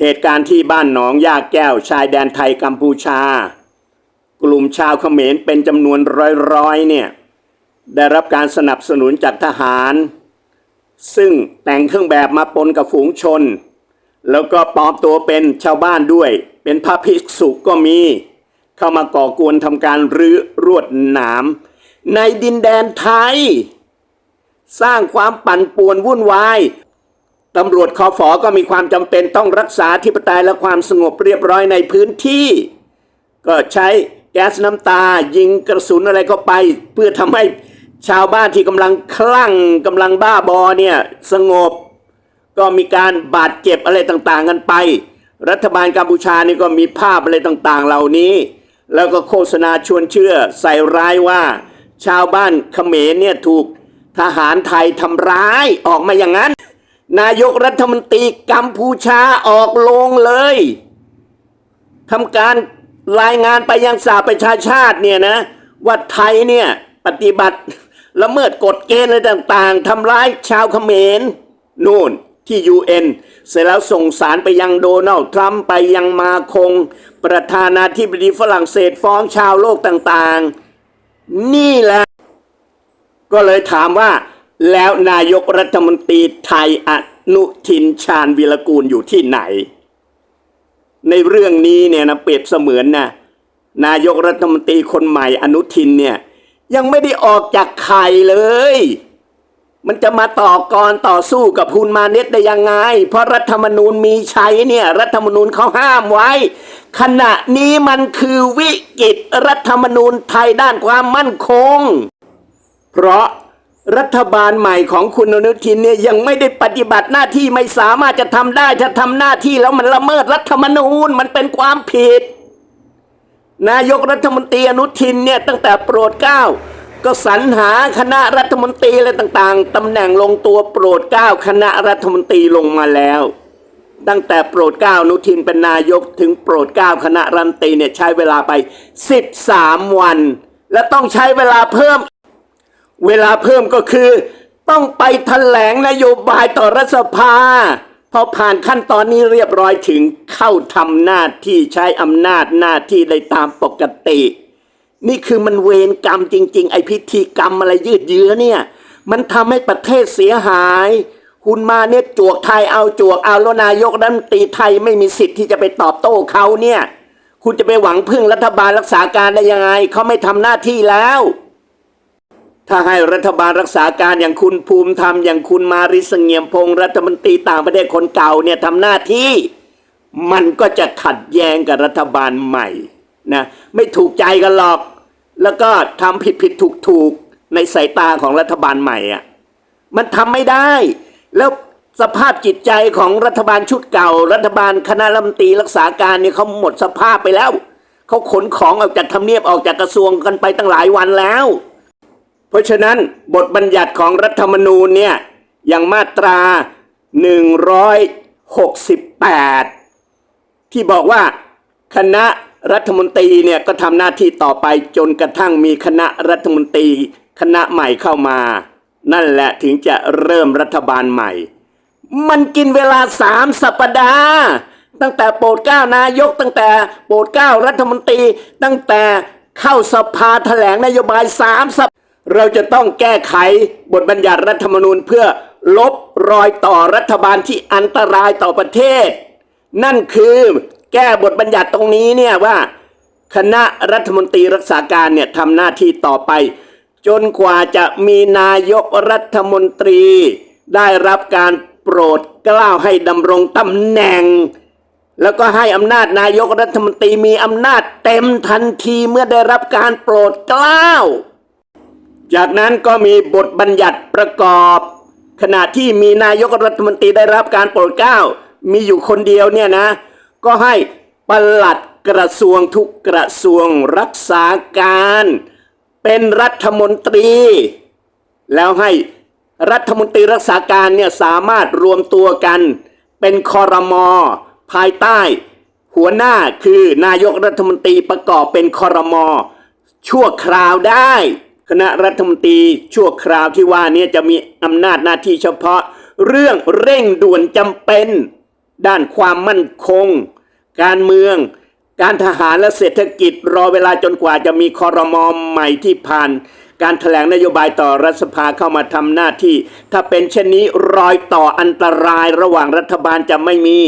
เหตุการณ์ที่บ้านหนองยาแก้วชายแดนไทยกัมพูชา กลุ่มชาวเขมรเป็นจำนวนร้อยๆเนี่ยได้รับการสนับสนุนจากทหาร ซึ่งแต่งเครื่องแบบมาปนกับฝูงชน แล้วก็ปลอมตัวเป็นชาวบ้านด้วย เป็นพระภิกษุก็มี เข้ามาก่อกวนทำการรื้อรวดหนาม ในดินแดนไทย สร้างความปั่นป่วนวุ่นวาย ตำรวจคอฟอก็มีความจำเป็นต้องรักษาธิปไตยและความสงบเรียบร้อยในพื้นที่ ก็ใช้แก๊สน้ำตา ยิงกระสุนอะไรเข้าไป เพื่อทำให้ชาวบ้านที่กำลังคลั่งกำลังบ้าบอเนี่ยสงบ ก็มีการบาดเจ็บอะไรต่างๆกันไป รัฐบาลกัมพูชานี่ก็มีภาพอะไรต่างๆ เหล่านี้ แล้วก็โฆษณาชวนเชื่อใส่ร้ายว่า ชาวบ้านเขมรเนี่ยถูกทหารไทยทำร้ายออกมาอย่างนั้น นายกรัฐมนตรีกัมพูชาออกลงเลยทำการรายงานไปยังสหประชาชาติเนี่ยนะว่าไทยเนี่ยปฏิบัติละเมิดกฎเกณฑ์อะไรต่างๆทำร้ายชาวเขมรนู่นที่ UN เสร็จแล้วส่งสารไปยังโดนัลด์ทรัมป์ไปยังมาคง ประธานาธิบดีฝรั่งเศสฟ้องชาวโลกต่างๆ นี่แหละ ก็เลยถามว่า แล้วนายกรัฐมนตรีไทยอนุทินชาญวีรกูลอยู่ที่ไหน ในเรื่องนี้เนี่ยนะเปรียบเสมือนนะนายกรัฐมนตรีคนใหม่อนุทินเนี่ยยังไม่ได้ออกจากไข่เลย มันจะมาต่อกรต่อสู้กับพุนมาเน็ตได้ยังไง เพราะรัฐธรรมนูญมีใช้เนี่ยรัฐธรรมนูญเขาห้ามไว้ ขณะนี้มันคือวิกฤตรัฐธรรมนูญไทยด้านความมั่นคง เพราะ รัฐบาลใหม่ของคุณอนุทินเนี่ยยังไม่ได้ปฏิบัติหน้าที่ไม่สามารถจะทำได้ถ้าทำหน้าที่แล้วมันละเมิดรัฐธรรมนูญมันเป็นความผิด นายกรัฐมนตรีอนุทินเนี่ยตั้งแต่โปรดเกล้าก็สรรหาคณะรัฐมนตรีอะไรต่างๆตำแหน่งลงตัวโปรดเกล้าคณะรัฐมนตรีลงมาแล้ว ตั้งแต่โปรดเกล้าอนุทินเป็นนายกถึงโปรดเกล้าคณะรัฐมนตรีเนี่ยใช้เวลาไป 13 วัน และต้องใช้เวลาเพิ่ม เวลาเพิ่มก็คือ ต้องไปแถลงนโยบายต่อรัฐสภา พอผ่านขั้นตอนนี้เรียบร้อยถึงเข้าทำหน้าที่ใช้อำนาจหน้าที่ได้ตามปกติ นี่คือมันเวรกรรมจริง ๆ ไอพิธีกรรมอะไรยืดเยื้อเนี่ย มันทำให้ประเทศเสียหาย คุณมาเนี่ยจวกไทยเอาจวกเอาแล้วนายกรัฐมนตรีไทยไม่มีสิทธิ์ที่จะไปตอบโต้เขาเนี่ย คุณจะไปหวังพึ่งรัฐบาลรักษาการได้ยังไงเขาไม่ทำหน้าที่แล้ว ถ้าให้รัฐบาลรักษาการอย่างคุณภูมิธรรมอย่างคุณมาริสเงียมพงษ์รัฐมนตรีต่างประเทศคนเก่าเนี่ยทำหน้าที่ มันก็จะขัดแย้งกับรัฐบาลใหม่นะไม่ถูกใจกันหรอก แล้วก็ทำผิดผิดถูกถูกในสายตาของรัฐบาลใหม่อะ่ะมันทำไม่ได้ แล้วสภาพจิตใจของรัฐบาลชุดเก่า รัฐบาลคณะรัฐมนตรีรักษาการเนี่ยเขาหมดสภาพไปแล้วเขาขนของออกจากทำเนียบออกจากกระทรวงกันไปตั้งหลายวันแล้ว เพราะฉะนั้นบทบัญญัติของรัฐธรรมนูญเนี่ยอย่างมาตรา 168 ที่บอกว่าคณะรัฐมนตรีเนี่ยก็ทำหน้าที่ต่อไปจนกระทั่งมีคณะรัฐมนตรีคณะใหม่เข้ามา นั่นแหละถึงจะเริ่มรัฐบาลใหม่ มันกินเวลาสามสัปดาห์ ตั้งแต่โปรดเกล้านายกตั้งแต่โปรดเกล้ารัฐมนตรี ตั้งแต่เข้าสภาแถลงนโยบายสามสัป เราจะต้องแก้ไขบทบัญญัติรัฐธรรมนูญเพื่อลบรอยต่อรัฐบาลที่อันตรายต่อประเทศ นั่นคือแก้บทบัญญัติตรงนี้เนี่ยว่าคณะรัฐมนตรีรักษาการเนี่ยทำหน้าที่ต่อไป จนกว่าจะมีนายกรัฐมนตรี ได้รับการโปรดเกล้าให้ดำรงตำแหน่ง แล้วก็ให้อำนาจนายกรัฐมนตรีมีอำนาจเต็มทันทีเมื่อได้รับการโปรดเกล้า จากนั้นก็มีบทบัญญัติประกอบ ขณะที่มีนายกรัฐมนตรีได้รับการโปรดเกล้า มีอยู่คนเดียวเนี่ยนะ ก็ให้ปลัดกระทรวงทุกกระทรวงรักษาการ เป็นรัฐมนตรี แล้วให้รัฐมนตรีรักษาการเนี่ยสามารถรวมตัวกัน เป็นคอรมอภายใต้ หัวหน้าคือนายกรัฐมนตรีประกอบเป็นคอรมอชั่วคราวได้ คณะรัฐมนตรีชั่วคราวที่ว่านี้จะมีอำนาจหน้าที่เฉพาะ เรื่องเร่งด่วนจำเป็น ด้านความมั่นคง การเมือง การทหารและเศรษฐกิจ รอเวลาจนกว่าจะมีคอรมอมใหม่ที่ผ่าน การถแถลงนโยบายต่อรัฐสภาเข้ามาทำหน้าที่ ถ้าเป็นเช่นนี้รอยต่ออันตรายระหว่างรัฐบาลจะไม่มี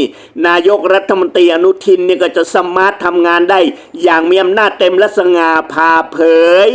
นายกรัฐมนตรีอนุทินเนี่ยก็จะสามารถทำงานได้ อย่างมีอำนาจเต็มและสง่าผ่าเผย